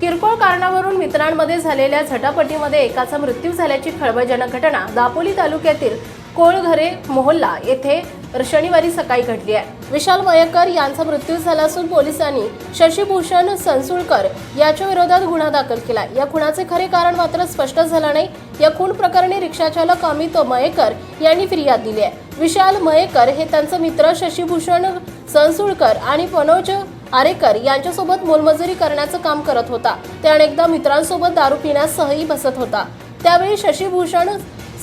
किरकोळ कारणावरून मित्रांमध्ये झालेल्या झटापटीमध्ये एकाचा मृत्यू झाल्याची खळबळजनक घटना दापोली तालुक्यातील कोळघरे मोहल्ला येथे शनिवारी सकाळी घडली आहे. विशाल मयकर यांचा मृत्यू झाला असून पोलिसांनी शशीभूषण संसुळकर याच्या विरोधात गुन्हा दाखल केला या खुनाचे खरे कारण मात्र स्पष्ट झालं नाही. या खून प्रकरणी रिक्षाचालक अमित मयेकर यांनी फिर्याद दिली आहे. विशाल मयेकर हे त्यांचे मित्र शशीभूषण संसुळकर आणि मनोज आरेकर यांच्यासोबत मोलमजुरी करण्याचं काम करत होता. ते अनेकदा मित्रांसोबत दारू पिण्यास सहही बसत होता. त्यावेळी शशीभूषण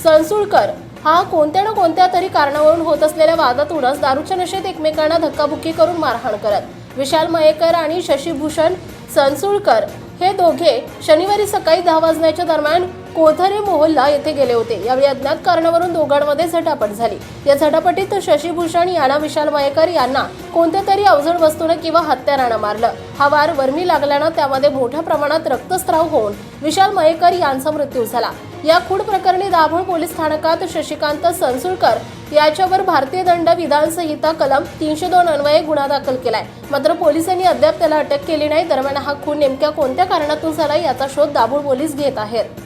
सणसुळकर हा कोणत्या ना कोणत्या तरी कारणावरून होत असलेल्या वादातूनच दारूच्या नशेत एकमेकांना धक्काबुक्की करून मारहाण करत. विशाल मयेकर आणि शशीभूषण सणसुळकर हे दोघे शनिवारी सकाळी दहा वाजण्याच्या दरम्यान कोथरे मोहल्ला येथे गेले होते. यावेळी अज्ञात कारणावरून दोघांमध्ये झटापट झाली. या झटापटीत शशीभूषण यांना विशाल मयेकर यांना कोणत्या तरी अवजड वस्तूने किंवा हत्यारानं मारलं. हा वार वर्मी लागल्यानं त्यामध्ये मोठ्या प्रमाणात रक्तस्राव होऊन विशाल मयेकर यांचा मृत्यू झाला. या खूड प्रकरणी दाभोळ पोलीस स्थानकात शशिकांत सनसुळकर याच्यावर भारतीय दंड विधानसंहिता कलम तीनशे दोन अन्वये गुन्हा दाखल केलाय. मात्र पोलिसांनी अद्याप त्याला अटक केली नाही. दरम्यान हा खून नेमक्या कोणत्या कारणातून झाला याचा शोध दाभोळ पोलीस घेत आहेत.